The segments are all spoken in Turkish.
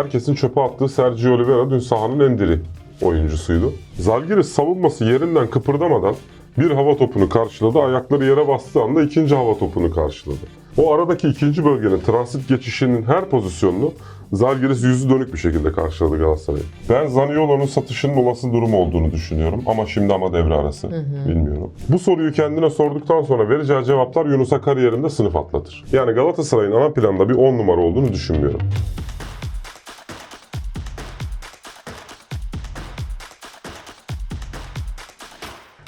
herkesin çöpe attığı Sergio Oliveira dün sahanın en diri oyuncusuydu. Zalgiris savunması yerinden kıpırdamadan bir hava topunu karşıladı. Ayakları yere bastığı anda ikinci hava topunu karşıladı. O aradaki ikinci bölgenin transit geçişinin her pozisyonunu Zalgiris yüzü dönük bir şekilde karşıladı Galatasaray'ı. Ben Zaniolo'nun satışının olası durum olduğunu düşünüyorum ama şimdi ama devre arası. Bilmiyorum. Bu soruyu kendine sorduktan sonra vereceği cevaplar Yunus'a kariyerinde sınıf atlatır. Yani Galatasaray'ın ana planda bir 10 numara olduğunu düşünmüyorum.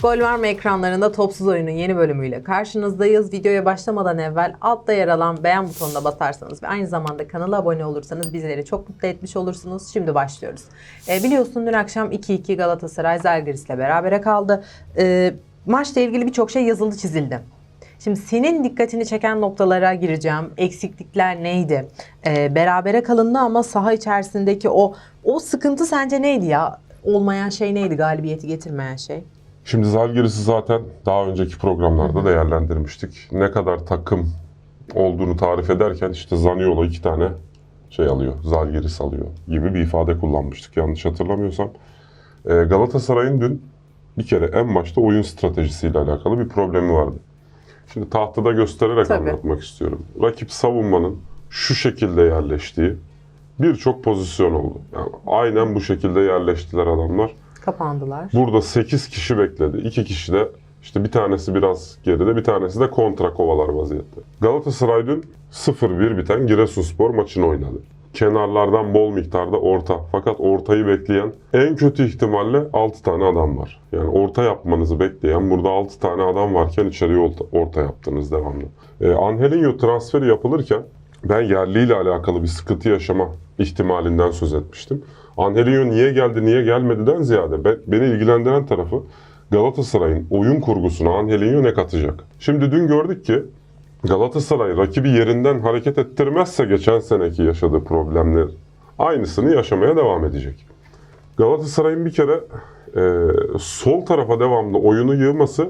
Gol verme ekranlarında Topsuz Oyun'un yeni bölümüyle karşınızdayız. Videoya başlamadan evvel altta yer alan beğen butonuna basarsanız ve aynı zamanda kanala abone olursanız bizleri çok mutlu etmiş olursunuz. Şimdi başlıyoruz. E, biliyorsun dün akşam 2-2 Galatasaray Zalgiris'le berabere kaldı. E, maçla ilgili birçok şey yazıldı çizildi. Şimdi senin dikkatini çeken noktalara gireceğim. Eksiklikler neydi? E, berabere kalındı ama saha içerisindeki o o sıkıntı sence neydi ya? Olmayan şey neydi? Galibiyeti getirmeyen şey? Şimdi Zalgiris'i zaten daha önceki programlarda değerlendirmiştik. Ne kadar takım olduğunu tarif ederken işte Zaniolo iki tane şey alıyor, Zalgiris alıyor gibi bir ifade kullanmıştık yanlış hatırlamıyorsam. Ee, Galatasaray'ın dün bir kere en başta oyun stratejisiyle alakalı bir problemi vardı. Şimdi tahtada göstererek Tabii. anlatmak istiyorum. Rakip savunmanın şu şekilde yerleştiği birçok pozisyon oldu. Yani aynen bu şekilde yerleştiler adamlar. Kapandılar. Burada 8 kişi bekledi. 2 kişi de işte bir tanesi biraz geride, bir tanesi de kontra kovalar vaziyette. Galatasaray dün 0-1 biten Giresunspor maçını oynadı. Kenarlardan bol miktarda orta. Fakat ortayı bekleyen en kötü ihtimalle 6 tane adam var. Yani orta yapmanızı bekleyen burada 6 tane adam varken içeriye orta, yaptınız devamlı. Ee, Angelinho transferi yapılırken ben yerliyle alakalı bir sıkıntı yaşama ihtimalinden söz etmiştim. Angelinho niye geldi, niye gelmediden ziyade ben- beni ilgilendiren tarafı Galatasaray'ın oyun kurgusuna Angelinho ne katacak? Şimdi dün gördük ki Galatasaray rakibi yerinden hareket ettirmezse geçen seneki yaşadığı problemler aynısını yaşamaya devam edecek. Galatasaray'ın bir kere e, sol tarafa devamlı oyunu yığması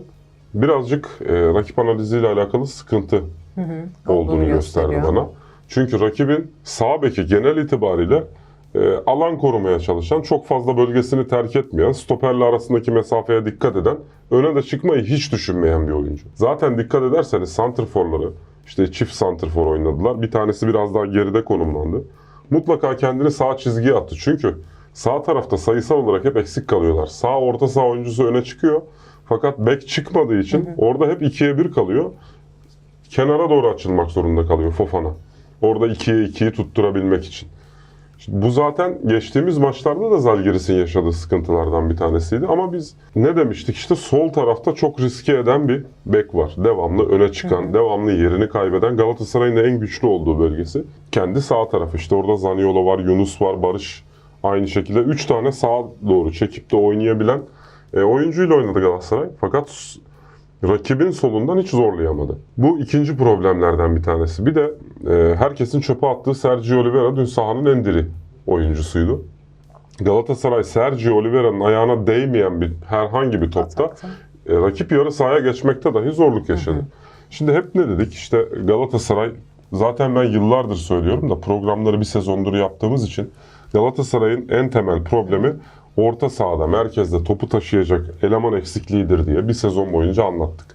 birazcık e, rakip analiziyle alakalı sıkıntı olduğunu Olduğunu gösterdi bana. Çünkü rakibin sağ beki genel itibariyle alan korumaya çalışan, çok fazla bölgesini terk etmeyen, stoperle arasındaki mesafeye dikkat eden, öne de çıkmayı hiç düşünmeyen bir oyuncu. Zaten dikkat ederseniz santrforları, işte çift santrfor oynadılar. Bir tanesi biraz daha geride konumlandı. Mutlaka kendini sağ çizgiye attı. Çünkü sağ tarafta sayısal olarak hep eksik kalıyorlar. Sağ orta saha oyuncusu öne çıkıyor. Fakat bek çıkmadığı için orada hep ikiye bir kalıyor kenara doğru açılmak zorunda kalıyor Fofana. Orada 2'ye 2'yi tutturabilmek için. Şimdi bu zaten geçtiğimiz maçlarda da Zalgiris'in yaşadığı sıkıntılardan bir tanesiydi. Ama biz ne demiştik işte sol tarafta çok riske eden bir bek var. Devamlı öne çıkan, devamlı yerini kaybeden Galatasaray'ın en güçlü olduğu bölgesi. Kendi sağ tarafı işte orada Zaniolo var, Yunus var, Barış aynı şekilde 3 tane sağa doğru çekip de oynayabilen e, oyuncuyla oynadı Galatasaray. Fakat rakibin solundan hiç zorlayamadı. Bu ikinci problemlerden bir tanesi. Bir de e, herkesin çöpe attığı Sergio Oliveira dün sahanın en diri oyuncusuydu. Galatasaray Sergio Oliveira'nın ayağına değmeyen bir herhangi bir topta e, rakip yarı sahaya geçmekte dahi zorluk yaşadı. Şimdi hep ne dedik? İşte Galatasaray zaten ben yıllardır söylüyorum da programları bir sezondur yaptığımız için Galatasaray'ın en temel problemi orta sahada, merkezde topu taşıyacak eleman eksikliğidir diye bir sezon boyunca anlattık.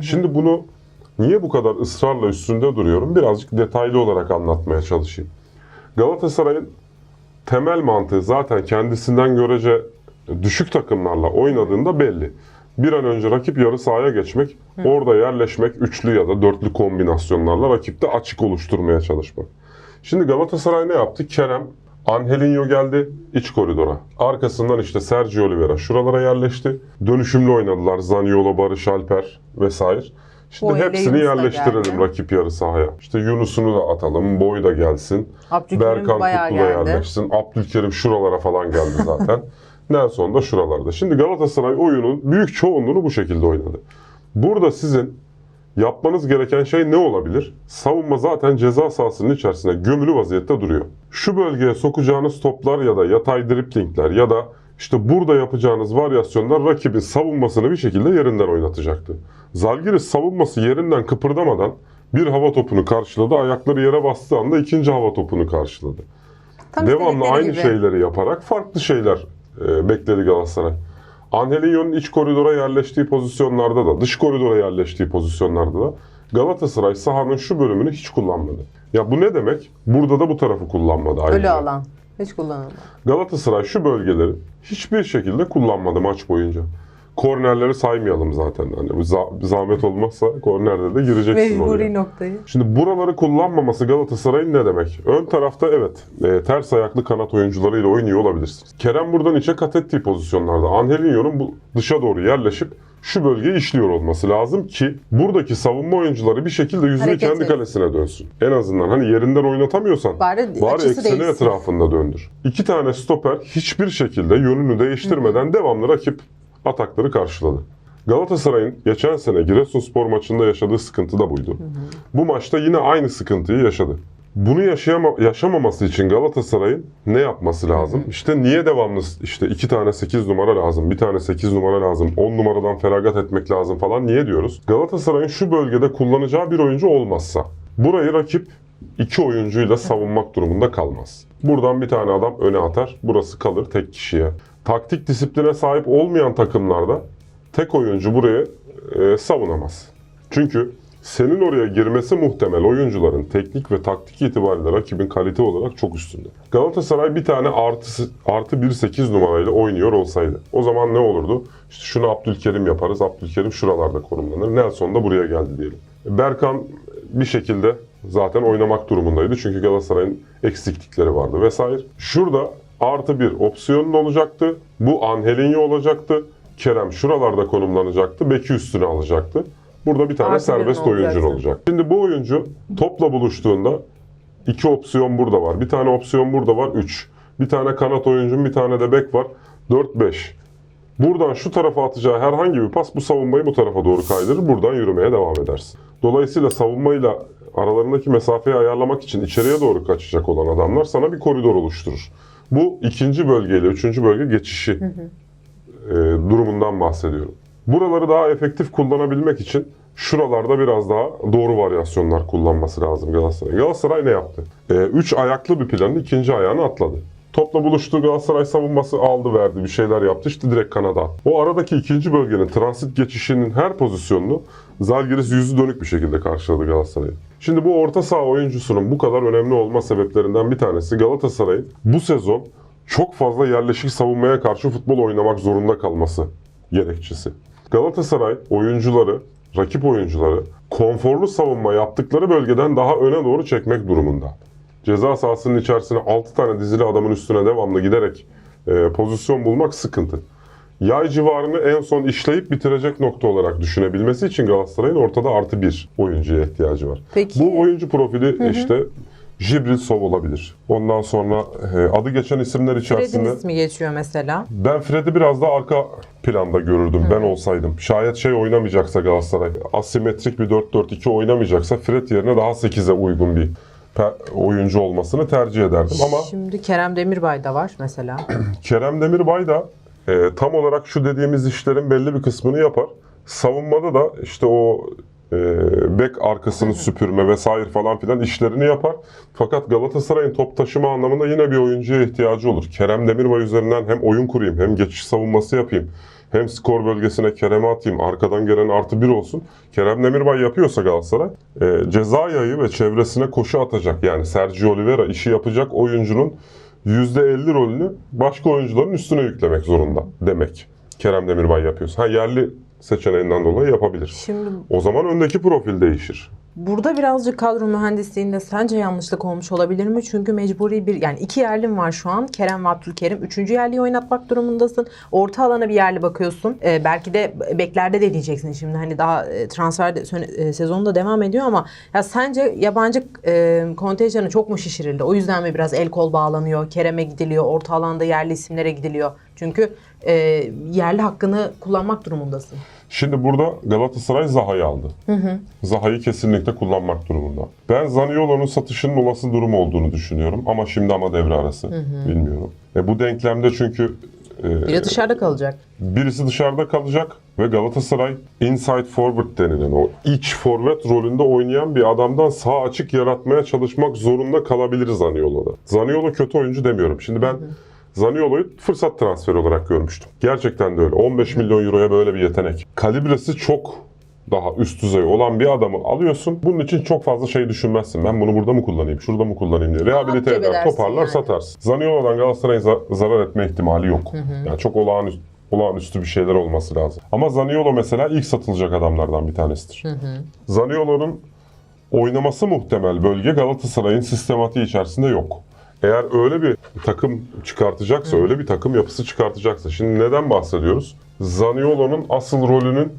Şimdi bunu niye bu kadar ısrarla üstünde duruyorum? Birazcık detaylı olarak anlatmaya çalışayım. Galatasaray'ın temel mantığı zaten kendisinden görece düşük takımlarla oynadığında belli. Bir an önce rakip yarı sahaya geçmek, orada yerleşmek, üçlü ya da dörtlü kombinasyonlarla rakipte açık oluşturmaya çalışmak. Şimdi Galatasaray ne yaptı? Kerem, Angelinho geldi iç koridora. Arkasından işte Sergio Oliveira şuralara yerleşti. Dönüşümlü oynadılar. Zaniolo, Barış Alper vesaire. Şimdi Boy hepsini Yunus yerleştirelim geldi. rakip yarı sahaya. İşte Yunus'unu da atalım, Boy da gelsin. Berkan Kutlu da yerleşsin. Abdülkerim şuralara falan geldi zaten. Nelson da şuralarda. Şimdi Galatasaray oyunun büyük çoğunluğunu bu şekilde oynadı. Burada sizin yapmanız gereken şey ne olabilir? Savunma zaten ceza sahasının içerisinde gömülü vaziyette duruyor. Şu bölgeye sokacağınız toplar ya da yatay driplingler ya da işte burada yapacağınız varyasyonlar rakibin savunmasını bir şekilde yerinden oynatacaktı. Zalgiris savunması yerinden kıpırdamadan bir hava topunu karşıladı. Ayakları yere bastığı anda ikinci hava topunu karşıladı. Tam devamlı aynı gibi. şeyleri yaparak farklı şeyler e, bekledi Galatasaray. Angelinho'nun iç koridora yerleştiği pozisyonlarda da, dış koridora yerleştiği pozisyonlarda da Galatasaray sahanın şu bölümünü hiç kullanmadı. Ya bu ne demek? Burada da bu tarafı kullanmadı ayrıca. Ölü alan. Hiç kullanılmaz. Galatasaray şu bölgeleri hiçbir şekilde kullanmadı maç boyunca. Kornerleri saymayalım zaten. Hani zahmet olmazsa kornerde de gireceksin oraya. Mecburi noktayı. Şimdi buraları kullanmaması Galatasaray'ın ne demek? Ön tarafta evet e, ters ayaklı kanat oyuncularıyla oynuyor olabilirsiniz. Kerem buradan içe kat ettiği pozisyonlarda Angelinho'nun bu dışa doğru yerleşip şu bölgeyi işliyor olması lazım ki buradaki savunma oyuncuları bir şekilde yüzünü Hareket kendi etsin. kalesine dönsün. En azından hani yerinden oynatamıyorsan Bari, Bari ekseni değilsin. etrafında döndür. İki tane stoper hiçbir şekilde yönünü değiştirmeden devamlı rakip atakları karşıladı. Galatasaray'ın geçen sene Giresunspor maçında yaşadığı sıkıntı da buydu. Bu maçta yine aynı sıkıntıyı yaşadı. Bunu yaşayama, yaşamaması için Galatasaray'ın ne yapması lazım? İşte niye devamlı işte iki tane 8 numara lazım, bir tane 8 numara lazım, 10 numaradan feragat etmek lazım falan niye diyoruz? Galatasaray'ın şu bölgede kullanacağı bir oyuncu olmazsa burayı rakip iki oyuncuyla savunmak durumunda kalmaz. Buradan bir tane adam öne atar, burası kalır tek kişiye. Taktik disipline sahip olmayan takımlarda tek oyuncu burayı e, savunamaz. Çünkü senin oraya girmesi muhtemel oyuncuların teknik ve taktik itibariyle rakibin kalite olarak çok üstünde. Galatasaray bir tane artı, artı 1-8 numarayla oynuyor olsaydı o zaman ne olurdu? İşte şunu Abdülkerim yaparız. Abdülkerim şuralarda konumlanır. Nelson da buraya geldi diyelim. Berkan bir şekilde zaten oynamak durumundaydı. Çünkü Galatasaray'ın eksiklikleri vardı vesaire. Şurada artı bir opsiyonun olacaktı. Bu Angelinho olacaktı. Kerem şuralarda konumlanacaktı. Beki üstüne alacaktı. Burada bir tane Artı serbest olacaktı. olacak. Şimdi bu oyuncu topla buluştuğunda iki opsiyon burada var. Bir tane opsiyon burada var. 3. Bir tane kanat oyuncun bir tane de bek var. 4-5. Buradan şu tarafa atacağı herhangi bir pas bu savunmayı bu tarafa doğru kaydırır. Buradan yürümeye devam edersin. Dolayısıyla savunmayla aralarındaki mesafeyi ayarlamak için içeriye doğru kaçacak olan adamlar sana bir koridor oluşturur. Bu ikinci bölgeyle üçüncü bölge geçişi e, durumundan bahsediyorum. Buraları daha efektif kullanabilmek için şuralarda biraz daha doğru varyasyonlar kullanması lazım Galatasaray. Galatasaray ne yaptı? 3 ayaklı bir planın ikinci ayağını atladı. Topla buluştu Galatasaray savunması aldı verdi bir şeyler yaptı işte direkt kanada. O aradaki ikinci bölgenin transit geçişinin her pozisyonunu Zalgiris yüzü dönük bir şekilde karşıladı Galatasaray'ı. Şimdi bu orta saha oyuncusunun bu kadar önemli olma sebeplerinden bir tanesi Galatasaray'ın bu sezon çok fazla yerleşik savunmaya karşı futbol oynamak zorunda kalması gerekçesi. Galatasaray oyuncuları, rakip oyuncuları konforlu savunma yaptıkları bölgeden daha öne doğru çekmek durumunda. Ceza sahasının içerisine 6 tane dizili adamın üstüne devamlı giderek e, pozisyon bulmak sıkıntı. Yay civarını en son işleyip bitirecek nokta olarak düşünebilmesi için Galatasaray'ın ortada artı bir oyuncuya ihtiyacı var. Peki. Bu oyuncu profili işte Jibril Sov olabilir. Ondan sonra e, adı geçen isimler içerisinde Fred'in ismi geçiyor mesela. ben Fred'i biraz daha arka planda görürdüm ben olsaydım. Şayet şey oynamayacaksa Galatasaray, asimetrik bir 4-4-2 oynamayacaksa Fred yerine daha 8'e uygun bir oyuncu olmasını tercih ederdim. Ama Şimdi Kerem Demirbay da var mesela. Kerem Demirbay da e, tam olarak şu dediğimiz işlerin belli bir kısmını yapar. Savunmada da işte o bek arkasını süpürme vesaire falan filan işlerini yapar. Fakat Galatasaray'ın top taşıma anlamında yine bir oyuncuya ihtiyacı olur. Kerem Demirbay üzerinden hem oyun kurayım hem geçiş savunması yapayım. Hem skor bölgesine Kerem'i atayım, arkadan gelen artı bir olsun. Kerem Demirbay yapıyorsa Galatasaray, e, ceza yayı ve çevresine koşu atacak. Yani Sergio Oliveira işi yapacak oyuncunun %50 rolünü başka oyuncuların üstüne yüklemek zorunda demek. Kerem Demirbay yapıyorsa. Ha yerli seçeneğinden dolayı yapabilir. Şimdi O zaman öndeki profil değişir. Burada birazcık kadro mühendisliğinde sence yanlışlık olmuş olabilir mi? Çünkü mecburi bir yani iki yerlin var şu an. Kerem ve Abdülkerim. Üçüncü yerliyi oynatmak durumundasın. Orta alana bir yerli bakıyorsun. Ee, belki de beklerde deneyeceksin şimdi. Hani daha e, transfer de, e, sezonu da devam ediyor ama ya sence yabancı e, kontenjanı çok mu şişirildi? O yüzden mi biraz el kol bağlanıyor? Kerem'e gidiliyor. Orta alanda yerli isimlere gidiliyor. Çünkü e, yerli hakkını kullanmak durumundasın. Şimdi burada Galatasaray Zaha'yı aldı. Zaha'yı kesinlikle kullanmak durumunda. Ben Zaniolo'nun satışının olası durum olduğunu düşünüyorum. Ama şimdi ama devre arası. Bilmiyorum. E, bu denklemde çünkü e, Biri dışarıda kalacak. birisi dışarıda kalacak. Ve Galatasaray inside forward denilen o iç forvet rolünde oynayan bir adamdan sağ açık yaratmaya çalışmak zorunda kalabilir Zaniolo'da. Zaniolo kötü oyuncu demiyorum. Şimdi ben Zaniolo'yu fırsat transferi olarak görmüştüm. Gerçekten de öyle. 15 milyon euroya böyle bir yetenek. Kalibresi çok daha üst düzey olan bir adamı alıyorsun. Bunun için çok fazla şey düşünmezsin. Ben bunu burada mı kullanayım, şurada mı kullanayım diye. Rehabilite eder, toparlar, yani. satarsın. Zaniolo'dan Galatasaray'ın za- zarar etme ihtimali yok. Yani çok olağanüstü, olağanüstü bir şeyler olması lazım. Ama Zaniolo mesela ilk satılacak adamlardan bir tanesidir. Zaniolo'nun oynaması muhtemel bölge Galatasaray'ın sistematiği içerisinde yok. Eğer öyle bir takım çıkartacaksa, öyle bir takım yapısı çıkartacaksa. Şimdi neden bahsediyoruz? Zaniolo'nun asıl rolünün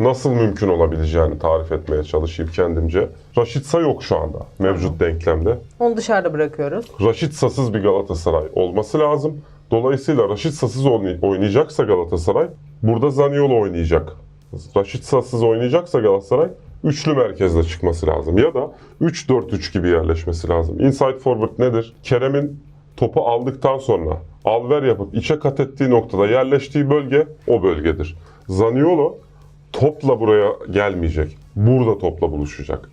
nasıl mümkün olabileceğini tarif etmeye çalışayım kendimce. Raşitsa yok şu anda mevcut denklemde. Onu dışarıda bırakıyoruz. Raşitsa'sız bir Galatasaray olması lazım. Dolayısıyla Raşitsa'sız oynay- oynayacaksa Galatasaray burada Zaniolo oynayacak. Raşitsa'sız oynayacaksa Galatasaray üçlü merkezde çıkması lazım. Ya da 3-4-3 gibi yerleşmesi lazım. Inside forward nedir? Kerem'in topu aldıktan sonra alver yapıp içe kat ettiği noktada yerleştiği bölge o bölgedir. Zaniolo topla buraya gelmeyecek. Burada topla buluşacak.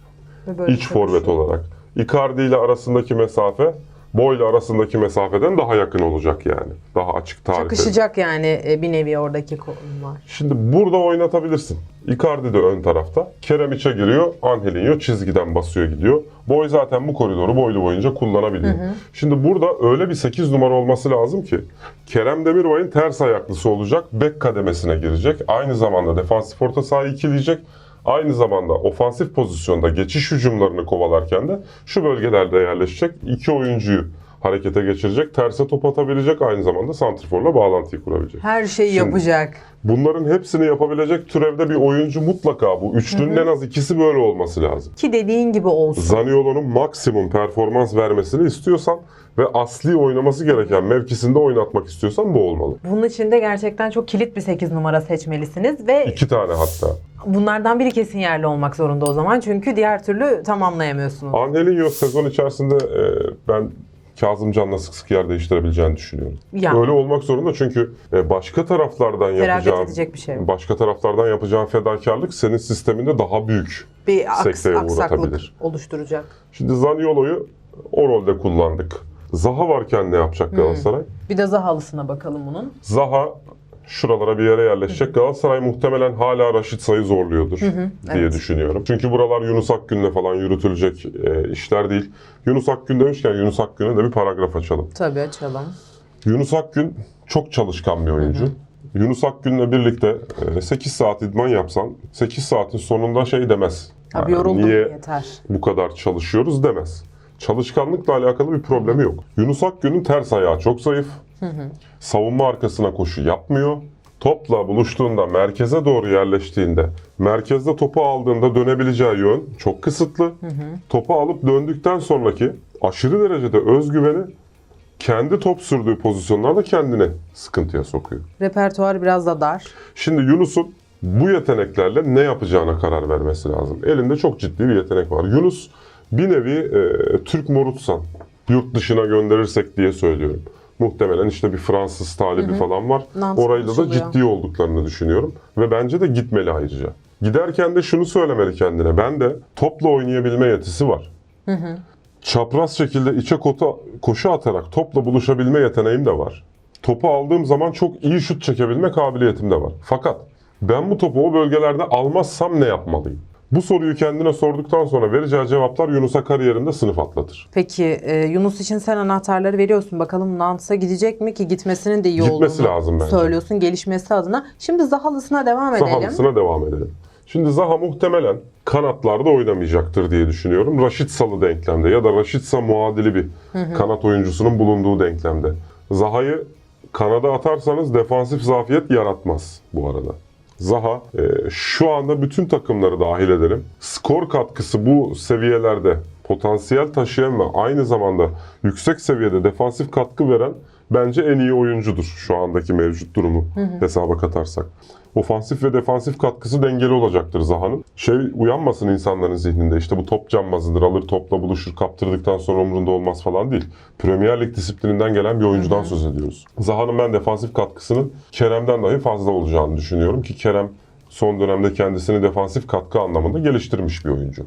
Böyle İç forvet olarak. Icardi ile arasındaki mesafe boyla arasındaki mesafeden daha yakın olacak yani. Daha açık tarif. Çakışacak yani e, bir nevi oradaki konular. Şimdi burada oynatabilirsin. Icardi de ön tarafta. Kerem içe giriyor. Angelinho çizgiden basıyor gidiyor. Boy zaten bu koridoru boylu boyunca kullanabiliyor. Şimdi burada öyle bir 8 numara olması lazım ki Kerem Demirbay'ın ters ayaklısı olacak. Bek kademesine girecek. Aynı zamanda defansif orta sahayı ikileyecek. Aynı zamanda ofansif pozisyonda geçiş hücumlarını kovalarken de şu bölgelerde yerleşecek. iki oyuncuyu harekete geçirecek. Terse top atabilecek. Aynı zamanda santriforla bağlantıyı kurabilecek. Her şeyi Şimdi- yapacak. Bunların hepsini yapabilecek türevde bir oyuncu mutlaka bu. Üçlünün en az ikisi böyle olması lazım. Ki dediğin gibi olsun. Zaniolo'nun maksimum performans vermesini istiyorsan ve asli oynaması gereken mevkisinde oynatmak istiyorsan bu olmalı. Bunun için de gerçekten çok kilit bir 8 numara seçmelisiniz ve İki tane hatta. bunlardan biri kesin yerli olmak zorunda o zaman. Çünkü diğer türlü tamamlayamıyorsunuz. Angelinho sezon içerisinde e, ben Kazım Can'la sık sık yer değiştirebileceğini düşünüyorum. Ya. Öyle olmak zorunda çünkü e, başka taraflardan yapacağın bir şey başka taraflardan yapacağın fedakarlık senin sisteminde daha büyük Bir aks, sekteye aksaklık uğratabilir. oluşturacak. Şimdi Zaniolo'yu o rolde kullandık. Zaha varken ne yapacak Galatasaray? Bir de Zahalısına bakalım bunun. Zaha şuralara bir yere yerleşecek. Galatasaray muhtemelen hala Raşit Say'ı zorluyordur diye evet. düşünüyorum. Çünkü buralar Yunus Akgün'le falan yürütülecek e, işler değil. Yunus Akgün demişken Yunus Akgün'e de bir paragraf açalım. Tabii açalım. Yunus Akgün çok çalışkan bir oyuncu. Yunus Akgün'le birlikte e, 8 saat idman yapsan 8 saatin sonunda şey demez. Abi Yani yoruldum niye yeter. bu kadar çalışıyoruz demez. Çalışkanlıkla alakalı bir problemi yok. Yunus Akgün'ün ters ayağı çok zayıf. Savunma arkasına koşu yapmıyor. Topla buluştuğunda, merkeze doğru yerleştiğinde, merkezde topu aldığında dönebileceği yön çok kısıtlı. Topu alıp döndükten sonraki aşırı derecede özgüveni kendi top sürdüğü pozisyonlarda kendini sıkıntıya sokuyor. Repertuar biraz da dar. Şimdi Yunus'un bu yeteneklerle ne yapacağına karar vermesi lazım. Elinde çok ciddi bir yetenek var. Yunus bir nevi e, Türk Morutsan yurt dışına gönderirsek diye söylüyorum. Muhtemelen işte bir Fransız talibi falan var. Nantes Orayla da ciddi olduklarını düşünüyorum. Ve bence de gitmeli ayrıca. Giderken de şunu söylemeli kendine. Ben de topla oynayabilme yetisi var. Çapraz şekilde içe kota, koşu atarak topla buluşabilme yeteneğim de var. Topu aldığım zaman çok iyi şut çekebilme kabiliyetim de var. Fakat ben bu topu o bölgelerde almazsam ne yapmalıyım? Bu soruyu kendine sorduktan sonra vereceği cevaplar Yunus'a kariyerinde sınıf atlatır. Peki e, Yunus için sen anahtarları veriyorsun. Bakalım Nantes'a gidecek mi ki gitmesinin de iyi Gitmesi olduğunu lazım bence. söylüyorsun gelişmesi adına. Şimdi Zahalısına devam edelim. Zahalısına devam edelim. Şimdi Zaha muhtemelen kanatlarda oynamayacaktır diye düşünüyorum. Raşit Salı denklemde ya da Raşit Sa muadili bir kanat oyuncusunun bulunduğu denklemde. Zaha'yı kanada atarsanız defansif zafiyet yaratmaz bu arada. Zaha e, şu anda bütün takımları dahil edelim. Skor katkısı bu seviyelerde potansiyel taşıyan ve aynı zamanda yüksek seviyede defansif katkı veren bence en iyi oyuncudur şu andaki mevcut durumu hesaba katarsak. Ofansif ve defansif katkısı dengeli olacaktır Zaha'nın. Şey uyanmasın insanların zihninde işte bu top cambazıdır alır topla buluşur kaptırdıktan sonra umurunda olmaz falan değil. Premier Lig disiplininden gelen bir oyuncudan söz ediyoruz. Zaha'nın ben defansif katkısının Kerem'den dahi fazla olacağını düşünüyorum ki Kerem son dönemde kendisini defansif katkı anlamında geliştirmiş bir oyuncu.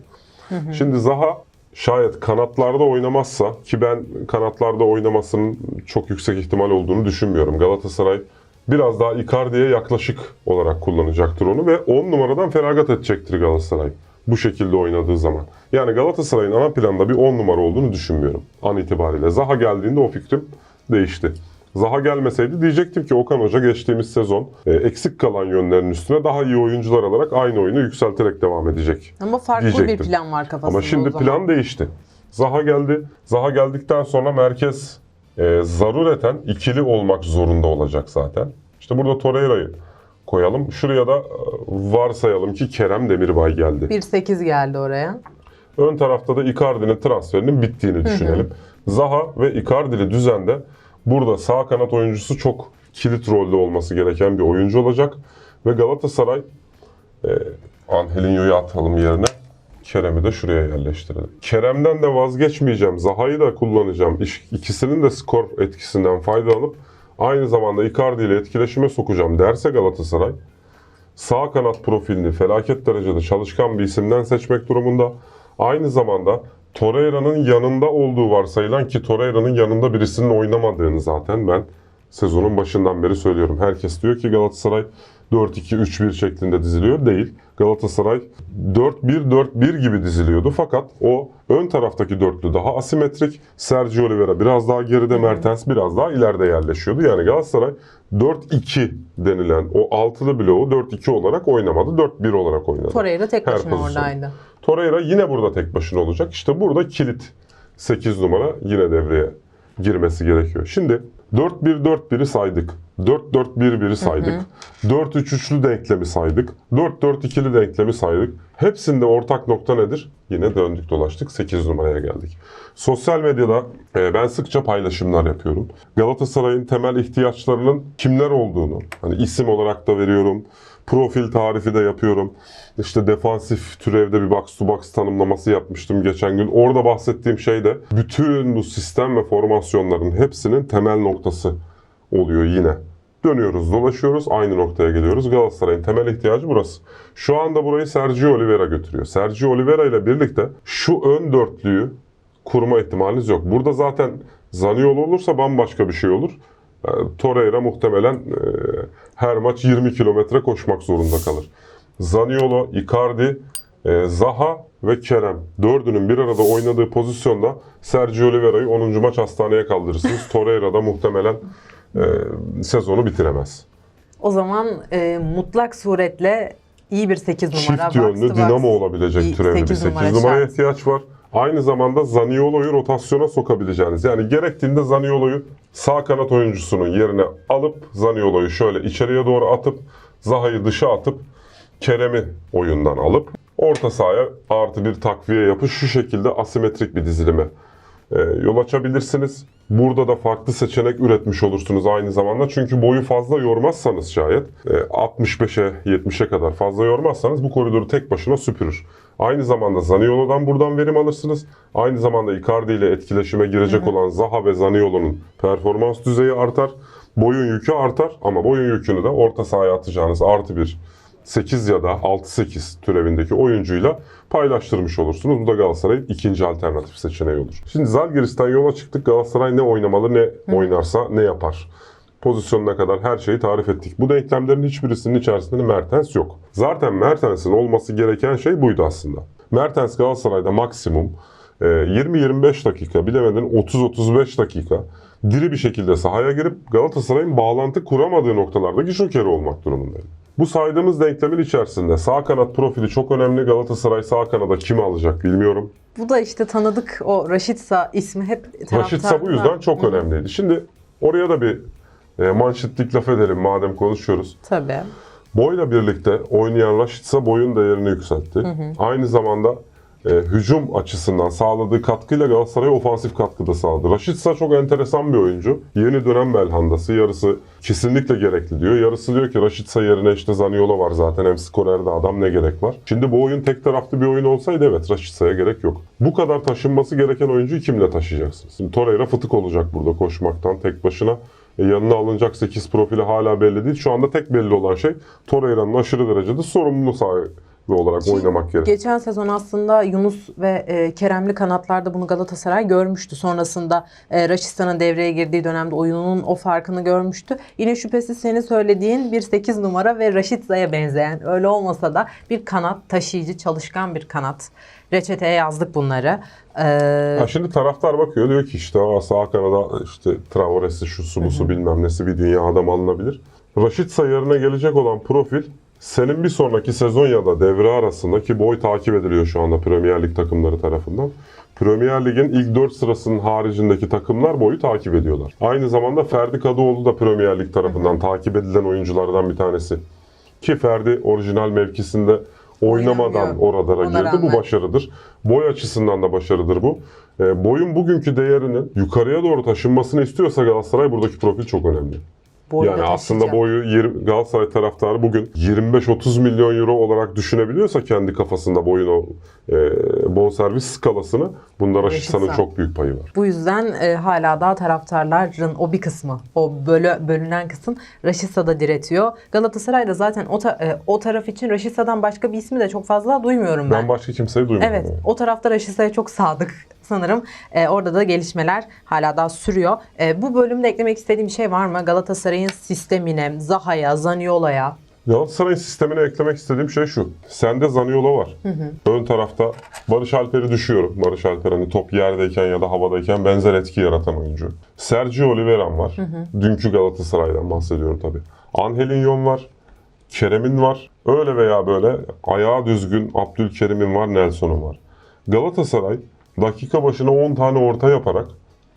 Şimdi Zaha şayet kanatlarda oynamazsa ki ben kanatlarda oynamasının çok yüksek ihtimal olduğunu düşünmüyorum. Galatasaray biraz daha Icardi'ye yaklaşık olarak kullanacaktır onu ve 10 numaradan feragat edecektir Galatasaray bu şekilde oynadığı zaman. Yani Galatasaray'ın ana planda bir 10 numara olduğunu düşünmüyorum an itibariyle. Zaha geldiğinde o fikrim değişti. Zaha gelmeseydi diyecektim ki Okan Hoca geçtiğimiz sezon e, eksik kalan yönlerin üstüne daha iyi oyuncular alarak aynı oyunu yükselterek devam edecek. Ama farklı bir Diyecektim. plan var kafasında Ama şimdi plan değişti. Zaha geldi. Zaha geldikten sonra merkez e, zarureten ikili olmak zorunda olacak zaten. İşte burada Torreira'yı koyalım. Şuraya da e, varsayalım ki Kerem Demirbay geldi. 1-8 geldi oraya. Ön tarafta da Icardi'nin transferinin bittiğini düşünelim. Zaha ve Icardi'li düzende burada sağ kanat oyuncusu çok kilit rolde olması gereken bir oyuncu olacak. Ve Galatasaray e, Angelinho'yu atalım yerine. Kerem'i de şuraya yerleştirelim. Kerem'den de vazgeçmeyeceğim. Zaha'yı da kullanacağım. İkisinin de skor etkisinden faydalanıp aynı zamanda Icardi ile etkileşime sokacağım derse Galatasaray sağ kanat profilini felaket derecede çalışkan bir isimden seçmek durumunda. Aynı zamanda Torreira'nın yanında olduğu varsayılan ki Torreira'nın yanında birisinin oynamadığını zaten ben sezonun başından beri söylüyorum. Herkes diyor ki Galatasaray 4-2-3-1 şeklinde diziliyor. Değil. Galatasaray 4-1-4-1 gibi diziliyordu. Fakat o ön taraftaki dörtlü daha asimetrik. Sergio Oliveira biraz daha geride, Mertens biraz daha ileride yerleşiyordu. Yani Galatasaray 4-2 denilen o altılı bloğu 4-2 olarak oynamadı. 4-1 olarak oynadı. Torreira tek Her başına pozisyon. oradaydı. Torreira yine burada tek başına olacak. İşte burada kilit 8 numara yine devreye girmesi gerekiyor. Şimdi 4-1-4-1'i saydık. 4-4-1-1'i saydık. 4-3-3'lü denklemi saydık. 4-4-2'li denklemi saydık. Hepsinde ortak nokta nedir? Yine döndük dolaştık 8 numaraya geldik. Sosyal medyada e, ben sıkça paylaşımlar yapıyorum. Galatasaray'ın temel ihtiyaçlarının kimler olduğunu hani isim olarak da veriyorum. Profil tarifi de yapıyorum. İşte defansif türevde bir box to box tanımlaması yapmıştım geçen gün. Orada bahsettiğim şey de bütün bu sistem ve formasyonların hepsinin temel noktası oluyor yine. Dönüyoruz, dolaşıyoruz, aynı noktaya geliyoruz. Galatasaray'ın temel ihtiyacı burası. Şu anda burayı Sergio Oliveira götürüyor. Sergio Oliveira ile birlikte şu ön dörtlüyü kurma ihtimaliniz yok. Burada zaten Zaniolo olursa bambaşka bir şey olur. E, Torreira muhtemelen e, her maç 20 kilometre koşmak zorunda kalır. Zaniolo, Icardi, e, Zaha ve Kerem dördünün bir arada oynadığı pozisyonda Sergio Oliveira'yı 10. maç hastaneye kaldırırsınız. Torreira da muhtemelen sezonu bitiremez. O zaman e, mutlak suretle iyi bir 8 numara. Çift yönlü box. dinamo olabilecek türevli bir 8 8 numara numaraya ihtiyaç var. Aynı zamanda Zaniolo'yu rotasyona sokabileceğiniz. Yani gerektiğinde Zaniolo'yu sağ kanat oyuncusunun yerine alıp Zaniolo'yu şöyle içeriye doğru atıp Zaha'yı dışa atıp Kerem'i oyundan alıp orta sahaya artı bir takviye yapıp şu şekilde asimetrik bir dizilime e, yol açabilirsiniz. Burada da farklı seçenek üretmiş olursunuz aynı zamanda. Çünkü boyu fazla yormazsanız şayet e, 65'e 70'e kadar fazla yormazsanız bu koridoru tek başına süpürür. Aynı zamanda Zaniolo'dan buradan verim alırsınız. Aynı zamanda Icardi ile etkileşime girecek olan Zaha ve Zaniolo'nun performans düzeyi artar. Boyun yükü artar ama boyun yükünü de orta sahaya atacağınız artı bir 8 ya da 6-8 türevindeki oyuncuyla paylaştırmış olursunuz. Bu da Galatasaray'ın ikinci alternatif seçeneği olur. Şimdi Zalgiris'ten yola çıktık. Galatasaray ne oynamalı, ne oynarsa ne yapar. Pozisyonuna kadar her şeyi tarif ettik. Bu denklemlerin hiçbirisinin içerisinde Mertens yok. Zaten Mertens'in olması gereken şey buydu aslında. Mertens Galatasaray'da maksimum e, 20-25 dakika, bilemedin 30-35 dakika diri bir şekilde sahaya girip Galatasaray'ın bağlantı kuramadığı noktalardaki jokeri olmak durumundaydı. Bu saydığımız denklemin içerisinde sağ kanat profili çok önemli. Galatasaray sağ kanada kimi alacak bilmiyorum. Bu da işte tanıdık o Raşitsa ismi hep Raşitsa bu yüzden çok Hı, önemliydi. Şimdi oraya da bir e, manşetlik laf edelim madem konuşuyoruz. Tabii. Boyla birlikte oynayan Raşitsa boyun değerini yükseltti. Aynı zamanda e, hücum açısından sağladığı katkıyla Galatasaray'a ofansif katkı da sağladı. Raşitsa çok enteresan bir oyuncu. Yeni dönem belhandası. Yarısı kesinlikle gerekli diyor. Yarısı diyor ki Raşitsa yerine işte Zaniolo var zaten. Hem skorerde adam ne gerek var. Şimdi bu oyun tek taraflı bir oyun olsaydı evet Raşitsa'ya gerek yok. Bu kadar taşınması gereken oyuncuyu kimle taşıyacaksınız? Şimdi Torreira fıtık olacak burada koşmaktan tek başına. E, yanına alınacak 8 profili hala belli değil. Şu anda tek belli olan şey Torreira'nın aşırı derecede sorumluluğu sahibi olarak oynamak gerekiyor. Geçen sezon aslında Yunus ve e, Keremli kanatlarda bunu Galatasaray görmüştü. Sonrasında e, Raşistan'ın devreye girdiği dönemde oyununun o farkını görmüştü. Yine şüphesiz senin söylediğin bir 8 numara ve Raşitsa'ya benzeyen öyle olmasa da bir kanat taşıyıcı çalışkan bir kanat. Reçeteye yazdık bunları. Ee, Ha şimdi taraftar bakıyor diyor ki işte "Aa, sağ kanada işte Traore'si şusu busu bilmem nesi bir dünya adam alınabilir. Raşit yerine gelecek olan profil senin bir sonraki sezon ya da devre arasında ki boy takip ediliyor şu anda Premier Lig takımları tarafından. Premier Lig'in ilk 4 sırasının haricindeki takımlar boyu takip ediyorlar. Aynı zamanda Ferdi Kadıoğlu da Premier Lig tarafından takip edilen oyunculardan bir tanesi. Ki Ferdi orijinal mevkisinde oynamadan oralara girdi. Bu başarıdır. Boy açısından da başarıdır bu. E, boyun bugünkü değerinin yukarıya doğru taşınmasını istiyorsa Galatasaray buradaki profil çok önemli. Boyu yani da aslında boyu yirmi- Galatasaray taraftarı bugün 25-30 milyon euro olarak düşünebiliyorsa kendi kafasında boyun o e, bonservis skalasını bunda Raşitsa'nın çok büyük payı var. Bu yüzden e, hala daha taraftarların o bir kısmı, o bölü, bölünen kısım Raşitsa'da diretiyor. Galatasaray da zaten o, ta- e, o taraf için Raşitsa'dan başka bir ismi de çok fazla duymuyorum ben. Ben başka kimseyi duymadım. Evet, yani. o tarafta Raşitsa'ya çok sadık sanırım. E, orada da gelişmeler hala daha sürüyor. E, bu bölümde eklemek istediğim bir şey var mı? Galatasaray'ın sistemine, Zaha'ya, Zaniola'ya. Galatasaray'ın sistemine eklemek istediğim şey şu. Sende Zaniola var. Ön tarafta Barış Alper'i düşüyorum. Barış Alper hani top yerdeyken ya da havadayken benzer etki yaratan oyuncu. Sergio Oliveira var. Dünkü Galatasaray'dan bahsediyorum tabii. Angelinho var. Kerem'in var. Öyle veya böyle ayağı düzgün Abdülkerim'in var, Nelson'un var. Galatasaray dakika başına 10 tane orta yaparak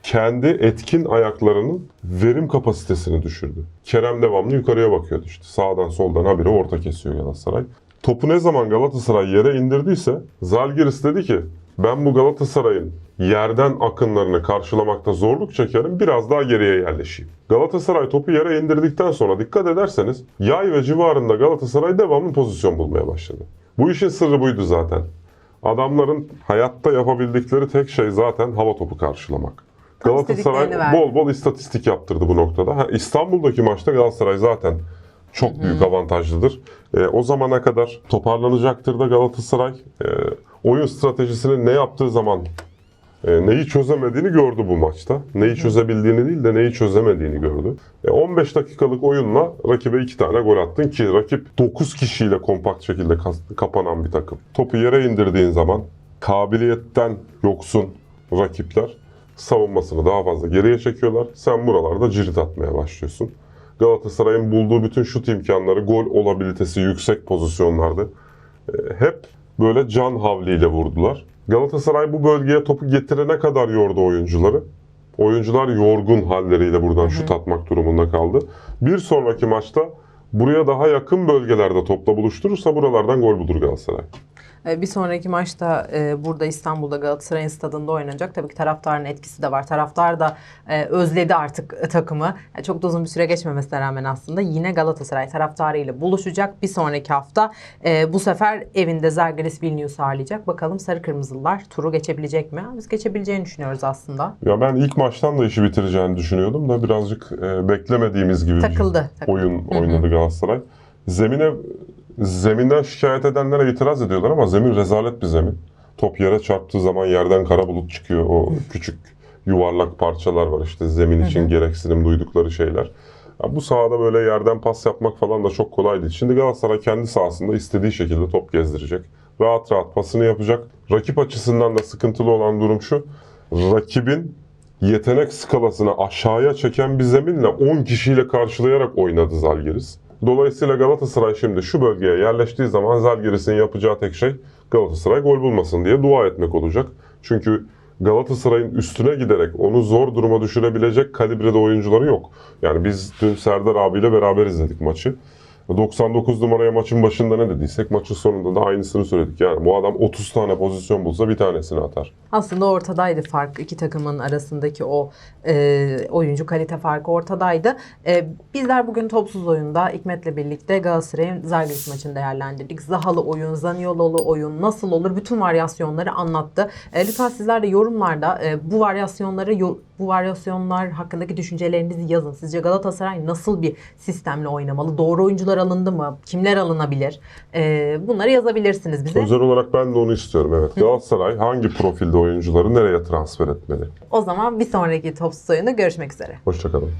kendi etkin ayaklarının verim kapasitesini düşürdü. Kerem devamlı yukarıya bakıyordu işte. Sağdan soldan habire orta kesiyor Galatasaray. Topu ne zaman Galatasaray yere indirdiyse Zalgiris dedi ki ben bu Galatasaray'ın yerden akınlarını karşılamakta zorluk çekerim biraz daha geriye yerleşeyim. Galatasaray topu yere indirdikten sonra dikkat ederseniz yay ve civarında Galatasaray devamlı pozisyon bulmaya başladı. Bu işin sırrı buydu zaten. Adamların hayatta yapabildikleri tek şey zaten hava topu karşılamak. Tam Galatasaray bol bol istatistik yaptırdı bu noktada. Ha, İstanbul'daki maçta Galatasaray zaten çok büyük avantajlıdır. E, o zamana kadar toparlanacaktır da Galatasaray. E, oyun stratejisini ne yaptığı zaman neyi çözemediğini gördü bu maçta. Neyi çözebildiğini değil de neyi çözemediğini gördü. E, 15 dakikalık oyunla rakibe 2 tane gol attın ki rakip 9 kişiyle kompakt şekilde kapanan bir takım. Topu yere indirdiğin zaman kabiliyetten yoksun rakipler savunmasını daha fazla geriye çekiyorlar. Sen buralarda cirit atmaya başlıyorsun. Galatasaray'ın bulduğu bütün şut imkanları gol olabilitesi yüksek pozisyonlarda e, hep böyle can havliyle vurdular. Galatasaray bu bölgeye topu getirene kadar yordu oyuncuları. Oyuncular yorgun halleriyle buradan şut atmak durumunda kaldı. Bir sonraki maçta buraya daha yakın bölgelerde topla buluşturursa buralardan gol bulur Galatasaray. E, Bir sonraki maçta e, burada İstanbul'da Galatasaray'ın stadında oynanacak. Tabii ki taraftarın etkisi de var. Taraftar da e, özledi artık e, takımı. Çok da uzun bir süre geçmemesine rağmen aslında yine Galatasaray taraftarıyla buluşacak. Bir sonraki hafta bu sefer evinde Zalgiris Vilnius ağırlayacak. Bakalım Sarı Kırmızılılar turu geçebilecek mi? Biz geçebileceğini düşünüyoruz aslında. Ya ben ilk maçtan da işi bitireceğini düşünüyordum da birazcık beklemediğimiz gibi Takıldı, bir takıldı. oyun oynadı Galatasaray. Zemine zeminden şikayet edenlere itiraz ediyorlar ama zemin rezalet bir zemin. Top yere çarptığı zaman yerden kara bulut çıkıyor. O küçük yuvarlak parçalar var işte zemin için gereksinim duydukları şeyler. Ya bu sahada böyle yerden pas yapmak falan da çok kolay değil. Şimdi Galatasaray kendi sahasında istediği şekilde top gezdirecek. Rahat rahat pasını yapacak. Rakip açısından da sıkıntılı olan durum şu. Rakibin yetenek skalasını aşağıya çeken bir zeminle 10 kişiyle karşılayarak oynadı Zalgiris. Dolayısıyla Galatasaray şimdi şu bölgeye yerleştiği zaman Zalgiris'in yapacağı tek şey Galatasaray gol bulmasın diye dua etmek olacak. Çünkü Galatasaray'ın üstüne giderek onu zor duruma düşürebilecek kalibrede oyuncuları yok. Yani biz dün Serdar abiyle beraber izledik maçı. 99 numaraya maçın başında ne dediysek maçın sonunda da aynısını söyledik. Yani bu adam 30 tane pozisyon bulsa bir tanesini atar. Aslında ortadaydı fark. iki takımın arasındaki o e, oyuncu kalite farkı ortadaydı. E, bizler bugün topsuz oyunda Hikmet'le birlikte Galatasaray'ın Zalgiris maçını değerlendirdik. Zahalı oyun, Zaniolo'lu oyun nasıl olur? Bütün varyasyonları anlattı. E, lütfen sizler de yorumlarda e, bu varyasyonları yo- bu varyasyonlar hakkındaki düşüncelerinizi yazın. Sizce Galatasaray nasıl bir sistemle oynamalı? Doğru oyuncular alındı mı? Kimler alınabilir? E, bunları yazabilirsiniz bize. Özel olarak ben de onu istiyorum. Evet. Galatasaray hangi profilde oyuncuları nereye transfer etmeli? O zaman bir sonraki topsuz oyunda görüşmek üzere. Hoşçakalın.